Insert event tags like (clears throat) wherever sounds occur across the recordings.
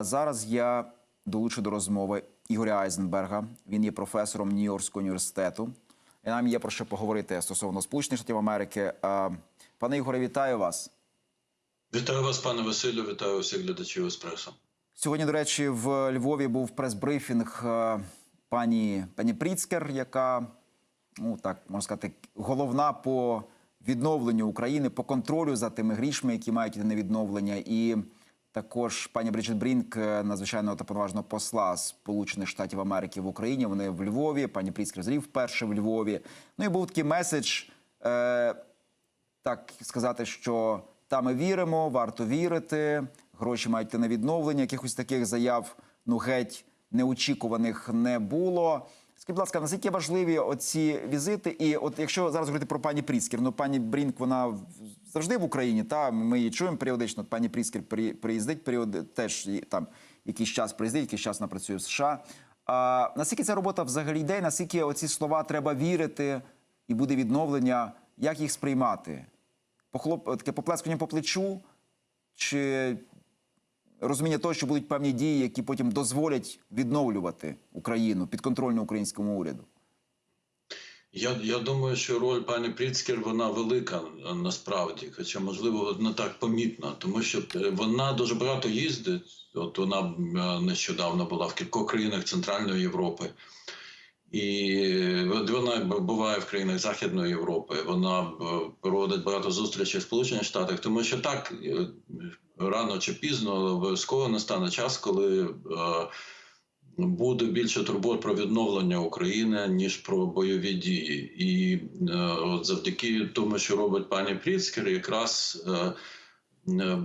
Зараз я долучу до розмови Ігоря Айзенберга. Він є професором Нью-Йоркського університету. І нам є про що поговорити стосовно Сполучених Штатів Америки. Пане Ігоре, вітаю вас. Вітаю вас, пане Василю. Вітаю всіх глядачів еспресо. Сьогодні, до речі, в Львові був прес-брифінг пані, пані Пріцкер, яка, ну так можна сказати, головна по відновленню України, по контролю за тими грішми, які мають на відновлення. І також пані Бріджит Брінк, е, надзвичайного та поважного посла Сполучених Штатів Америки в Україні. Вони в Львові. Пані Пріцкер взагалі вперше в Львові. Ну і був такий меседж. Е, так сказати, що та ми віримо, варто вірити. Гроші мають на відновлення. Якихось таких заяв ну геть неочікуваних не було. Скажіть, будь ласка, наскільки важливі оці візити? І от якщо зараз говорити про пані Пріскер, ну пані Брінк, вона завжди в Україні. Та ми її чуємо періодично. Пані Пріскер при- приїздить період, теж там якийсь час приїздить, якийсь час вона працює в США. А наскільки ця робота взагалі йде? Наскільки оці слова треба вірити і буде відновлення? Як їх сприймати? Похлоп, таке поплескання по плечу, чи розуміння того, що будуть певні дії, які потім дозволять відновлювати Україну підконтрольну українському уряду? Я, я думаю, що роль пані Пріцкер вона велика е, насправді, хоча можливо не так помітна, тому що е, вона дуже багато їздить. От вона е, нещодавно була в кількох країнах Центральної Європи. І вона буває в країнах Західної Європи. Вона проводить багато зустрічей в Сполучених Штатах, тому що так рано чи пізно обов'язково настане час, коли буде більше турбот про відновлення України ніж про бойові дії, і е, от завдяки тому, що робить пані Пріцкер, якраз е, е,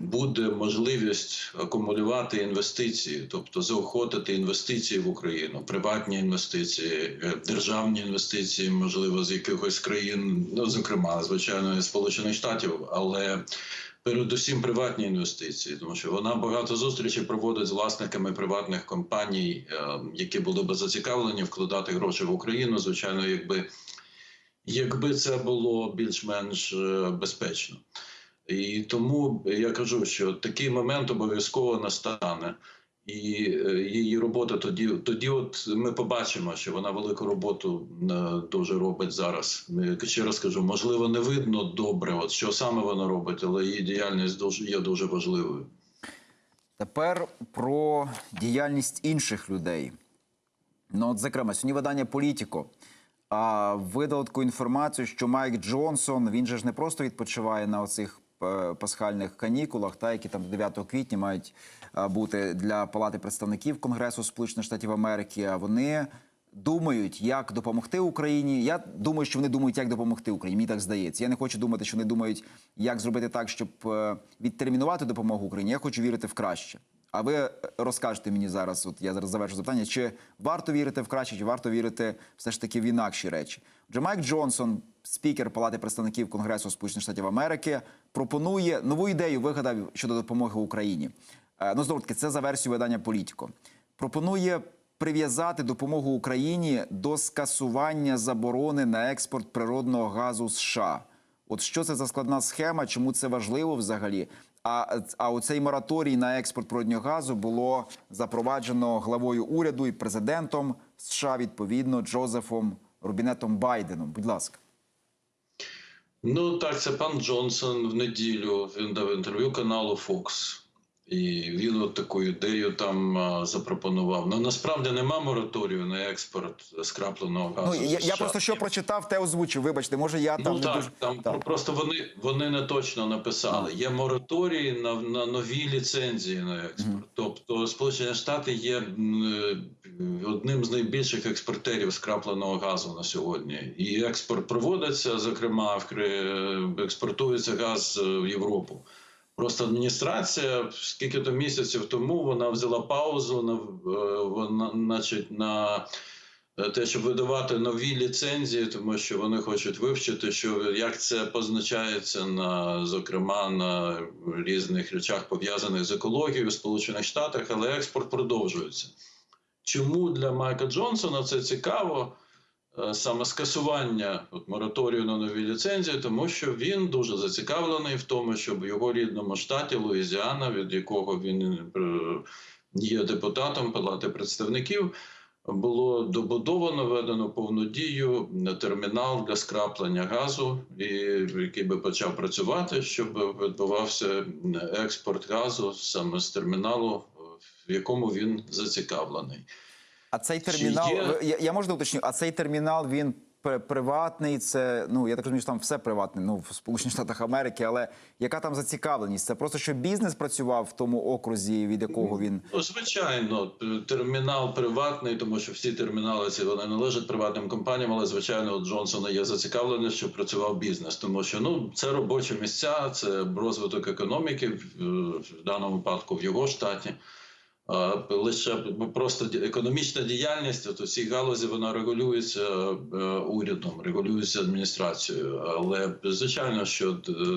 буде можливість акумулювати інвестиції, тобто заохотити інвестиції в Україну, приватні інвестиції, е, державні інвестиції, можливо, з якихось країн, ну зокрема, звичайно, Сполучених Штатів, але Передусім приватні інвестиції, тому що вона багато зустрічей проводить з власниками приватних компаній, е, які були б зацікавлені вкладати гроші в Україну. Звичайно, якби, якби це було більш-менш е, безпечно. І тому я кажу, що такий момент обов'язково настане. І е, її робота тоді, тоді, от ми побачимо, що вона велику роботу е, дуже робить зараз. Е, Ще раз кажу, можливо, не видно добре, от що саме вона робить, але її діяльність дуже є дуже важливою. Тепер про діяльність інших людей. Ну, от, зокрема, сьогодні видання Політіко видало таку інформацію, що Майк Джонсон він же ж не просто відпочиває на оцих пасхальних канікулах, та які там до 9 квітня мають бути для Палати представників Конгресу Сполучених Штатів Америки. А вони думають, як допомогти Україні. Я думаю, що вони думають, як допомогти Україні. Мені так здається. Я не хочу думати, що вони думають, як зробити так, щоб е, відтермінувати допомогу Україні. Я хочу вірити в краще. А ви е, розкажете мені зараз, от я зараз завершу запитання, чи варто вірити в краще, чи варто вірити все ж таки в інакші речі? Отже, Майк Джонсон, спікер Палати представників Конгресу Сполучених Штатів Америки, пропонує нову ідею, вигадав щодо допомоги Україні. Е, Ну, знову таки, це за версією видання Політіко. Пропонує прив'язати допомогу Україні до скасування заборони на експорт природного газу США. От що це за складна схема? Чому це важливо взагалі? А, а оцей мораторій на експорт природнього газу було запроваджено главою уряду і президентом США відповідно Джозефом Рубінетом Байденом. Будь ласка. Ну так, це пан Джонсон в неділю. Він дав інтерв'ю каналу Fox. І він от таку ідею там запропонував. Ну насправді нема мораторію на експорт скрапленого газу. Ну я, я просто що прочитав, те озвучив. Вибачте, може я там Ну не так, дуже там Так. просто вони, вони не точно написали. Є мораторій на, на нові ліцензії на експорт. Тобто Сполучені Штати є е, одним з найбільших експортерів скрапленого газу на сьогодні. І експорт проводиться, зокрема, в Кри- експортується газ е, в Європу. Просто адміністрація скільки то місяців тому вона взяла паузу на е, вона, значить, на е, те, щоб видавати нові ліцензії, тому що вони хочуть вивчити, що як це позначається на зокрема на різних речах пов'язаних з екологією в Сполучених Штатах, але експорт продовжується. Чому для Майка Джонсона це цікаво? Е, саме скасування от, мораторію на нові ліцензії, тому що він дуже зацікавлений в тому, щоб в його рідному штаті Луїзіана, від якого він е, є депутатом Палати представників, було добудовано, введено повну дію термінал для скраплення газу, і який би почав працювати, щоб відбувався експорт газу саме з терміналу, в якому він зацікавлений. А цей термінал, є- я, я можна уточню, а цей термінал він приватний, це ну я так розумію, що там все приватне, ну в Сполучених Штатах Америки, але яка там зацікавленість? Це просто що бізнес працював в тому окрузі, від якого він Ну, звичайно, термінал приватний, тому що всі термінали ці вони належать приватним компаніям, але звичайно, у Джонсона є зацікавленість, щоб працював бізнес, тому що ну це робочі місця, це розвиток економіки в даному випадку в його штаті. Лише просто економічна діяльність от у цій галузі вона регулюється е, урядом, регулюється адміністрацією. Але звичайно, що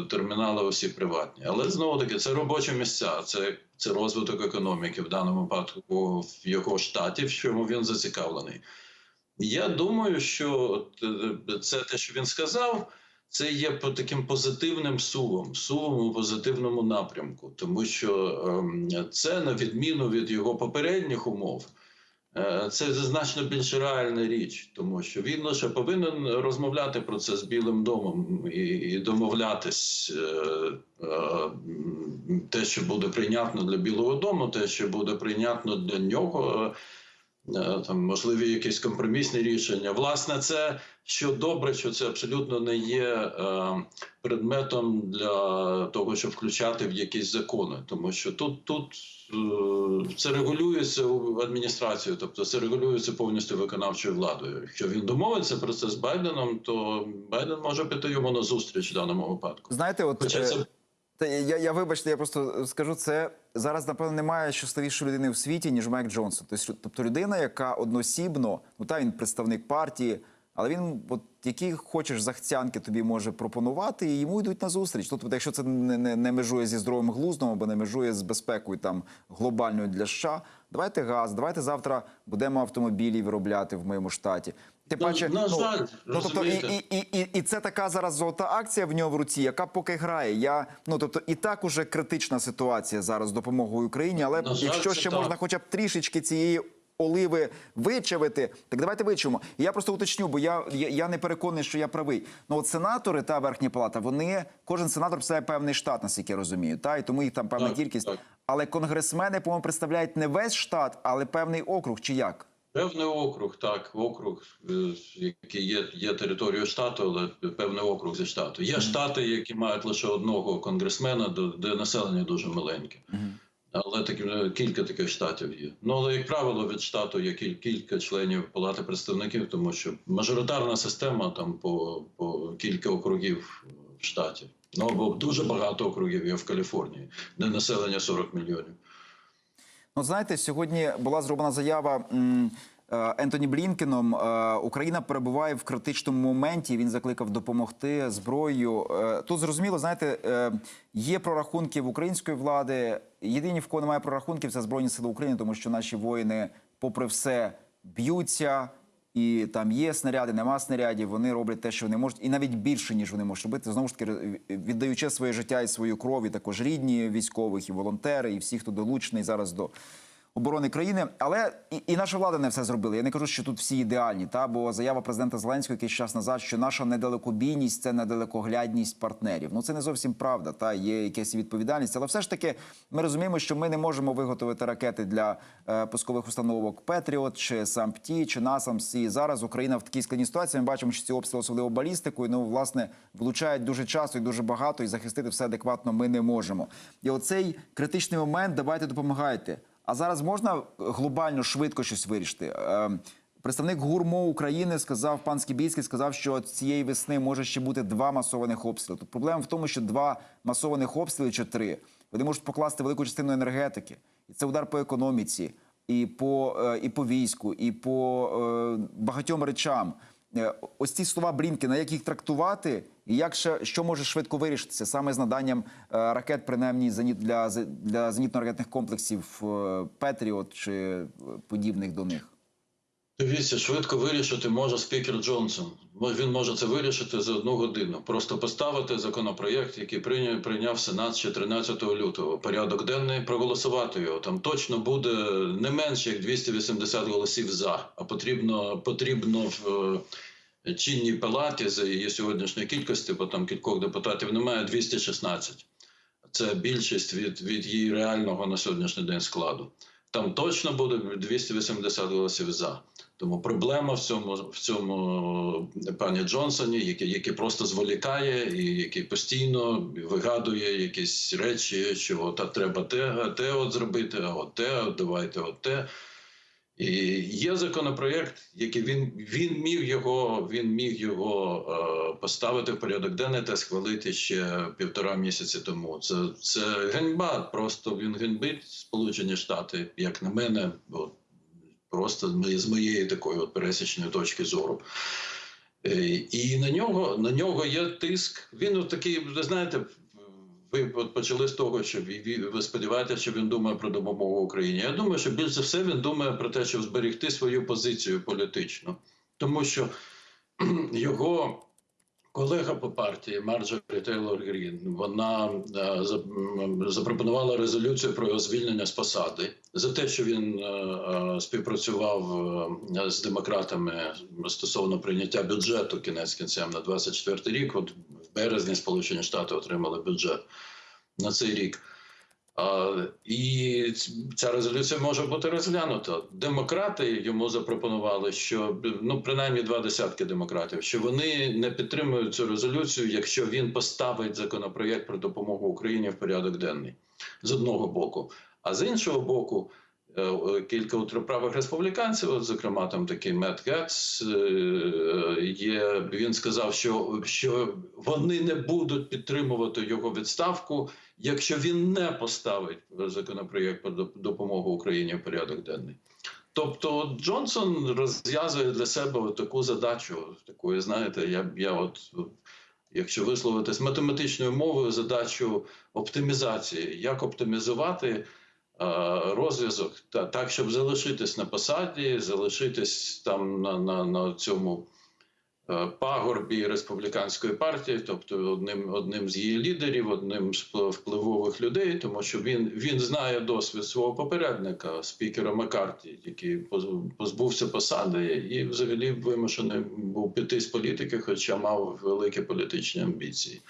термінали усі приватні. Але знову таки це робочі місця, це, це розвиток економіки в даному випадку в його штаті, в чому він зацікавлений. Я думаю, що е, це те, що він сказав, це є по таким позитивним сувом, сувом у позитивному напрямку, тому що ем, це на відміну від його попередніх умов. е, Це значно більш реальна річ, тому що він лише повинен розмовляти про це з Білим домом і, домовлятись е, е, те, що буде прийнятно для Білого дому, те, що буде прийнятно для нього. Е, там можливі якісь компромісні рішення. Власне, це що добре, що це абсолютно не є е, предметом для того, щоб включати в якісь закони, тому що тут, тут е, це регулюється у адміністрацією, тобто це регулюється повністю виконавчою владою. Якщо він домовиться про це з Байденом, то Байден може піти йому на зустріч в даному випадку. знаєте, от Хоча це Та я, я вибачте, я просто скажу це зараз. Напевно, немає щасливішої людини в світі, ніж Майк Джонсон. Тобто, тобто людина, яка односібно, ну та він представник партії, але він, от які хочеш захцянки, тобі може пропонувати, і йому йдуть на зустріч. Тобто, якщо це не, не, не межує зі здоровим глуздом або не межує з безпекою там глобальною для США, давайте газ, давайте завтра будемо автомобілі виробляти в моєму штаті. Тим Ну, паче, на жаль, ну, тобто, і, і, і, і, і це така зараз золота акція в нього в руці, яка поки грає. Я ну тобто, і так уже критична ситуація зараз з допомогою Україні. Але На якщо ще так. можна, хоча б трішечки цієї. Оливи вичавити, так давайте вичавимо. Я просто уточню, бо я, я, я не переконаний, що я правий. Ну от сенатори та верхня палата, вони кожен сенатор представляє певний штат, наскільки я розумію, та і тому їх там певна Так, кількість. так. Але конгресмени, по-моєму, представляють не весь штат, але певний округ, чи як? Певний округ, так, округ, е, який є, є територією штату, але певний округ зі штату. Є штати, які мають лише одного конгресмена, де, де населення дуже маленьке. Але такі, е, кілька таких штатів є. Ну, але, як правило, від штату є кіль, кілька членів Палати представників, тому що мажоритарна система там по, по кілька округів в штаті. Ну, або дуже багато округів є в Каліфорнії, де населення 40 мільйонів. Ну, знаєте, сьогодні була зроблена заява е, Ентоні Блінкеном. Е, Україна перебуває в критичному моменті. Він закликав допомогти зброєю. Е, Тут зрозуміло, знаєте, є прорахунки в української влади. Єдині, в кого немає прорахунків, це Збройні Сили України, тому що наші воїни, попри все, б'ються. І там є снаряди, нема снарядів. Вони роблять те, що вони можуть, і навіть більше ніж вони можуть робити. Знову ж таки, віддаючи своє життя і свою кров, і також рідні військових, і волонтери, і всі, хто долучений зараз до оборони країни. Але і, і наша влада не все зробила. Я не кажу, що тут всі ідеальні. Та бо заява президента Зеленського якийсь час назад, що наша недалекобійність це недалекоглядність партнерів. Ну це не зовсім правда. Та є якась відповідальність, але все ж таки ми розуміємо, що ми не можемо виготовити ракети для е, пускових установок Петріот чи САМПТІ, чи Насамс. І зараз Україна в такій складній ситуації. Ми бачимо, що ці обстріли особливо балістикою. Ну власне влучають дуже часто і дуже багато, і захистити все адекватно ми не можемо. І оцей критичний момент давайте допомагайте. А зараз можна глобально швидко щось вирішити. Е, Представник ГУРМО України сказав, пан Скібійський сказав, що цієї весни може ще бути два масованих обстріли. Тут проблема в тому, що два масованих обстріли чи три вони можуть покласти велику частину енергетики, і це удар по економіці, і по, е, і по війську, і по е, багатьом речам. Е, Ось ці слова Блінкіна, як їх трактувати, і як ще що може швидко вирішитися саме з наданням е, ракет, принаймні зеніт для для зенітно-ракетних комплексів е, Петріот чи подібних до них. Дивіться, швидко вирішити може спікер Джонсон. Він може це вирішити за одну годину. Просто поставити законопроєкт, який прийняв, прийняв Сенат ще 13 лютого. Порядок денний проголосувати його. Там точно буде не менше як 280 голосів за. А потрібно потрібно в е, чинній палаті за її сьогоднішньої кількості, бо там кількох депутатів немає 216. Це більшість від, від її реального на сьогоднішній день складу. Там точно буде 280 голосів за. Тому проблема в цьому в цьому е, пані Джонсоні, який, який просто зволікає і який постійно вигадує якісь речі, що от а треба те, те от зробити, а от те, от давайте от те. І є законопроєкт, який він, він міг його, він міг його е, поставити в порядок денний та схвалити ще півтора місяці тому. Це, це ганьба. Просто він ганьбить Сполучені Штати, як на мене, от, просто з- моєї такої от пересічної точки зору. Е, І на нього, на нього є тиск. Він от такий, ви знаєте, ви от почали з того, що ви, сподіваєтеся, що він думає про допомогу Україні. Я думаю, що більш за все він думає про те, щоб зберегти свою позицію політичну, тому що (clears throat) його колега по партії Марджорі Тейлор Грін, вона е, запропонувала резолюцію про його звільнення з посади за те, що він е, е, співпрацював з демократами стосовно прийняття бюджету кінець кінцем на 24 рік. От в березні Сполучені Штати отримали бюджет на цей рік. І ця резолюція може бути розглянута. Демократи йому запропонували, що ну принаймні два десятки демократів, що вони не підтримують цю резолюцію, якщо він поставить законопроєкт про допомогу Україні в порядок денний з одного боку. А з іншого боку, кілька ультраправих республіканців, от, зокрема там такий Мет Гетц, е, є. Він сказав, що, що вони не будуть підтримувати його відставку якщо він не поставить законопроєкт про допомогу Україні в порядок денний. Тобто Джонсон розв'язує для себе таку задачу, такої, знаєте, я, я от, якщо висловитись математичною мовою, задачу оптимізації, як оптимізувати е, розв'язок та, так, щоб залишитись на посаді, залишитись там на, на, на цьому е, пагорбі республіканської партії, тобто одним, одним з її лідерів, одним з впли- впливових людей, тому що він, він знає досвід свого попередника, спікера Маккарті, який поз- позбувся посади і взагалі вимушений був піти з політики, хоча мав великі політичні амбіції.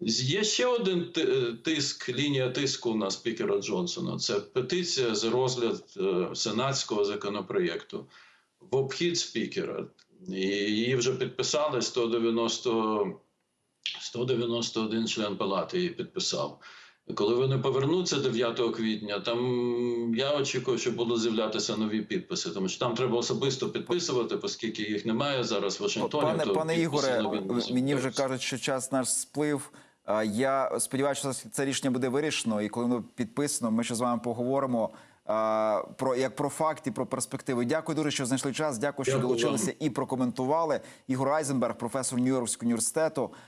Є ще один е, тиск, лінія тиску на спікера Джонсона. Це петиція за розгляд е, сенатського законопроєкту в обхід спікера. І її вже підписали 190, 191 член палати її підписав. Коли вони повернуться 9 квітня, там я очікую, що будуть з'являтися нові підписи, тому що там треба особисто підписувати, оскільки їх немає зараз в Вашингтоні. Пане, то пане Ігоре, мені вже кажуть, що час наш сплив. А, Я сподіваюся, що це рішення буде вирішено, і коли воно підписано, ми ще з вами поговоримо про як про факти, про перспективи. Дякую дуже, що знайшли час. Дякую, що долучилися і прокоментували. Ігор Айзенберг, професор Нью-Йоркського університету,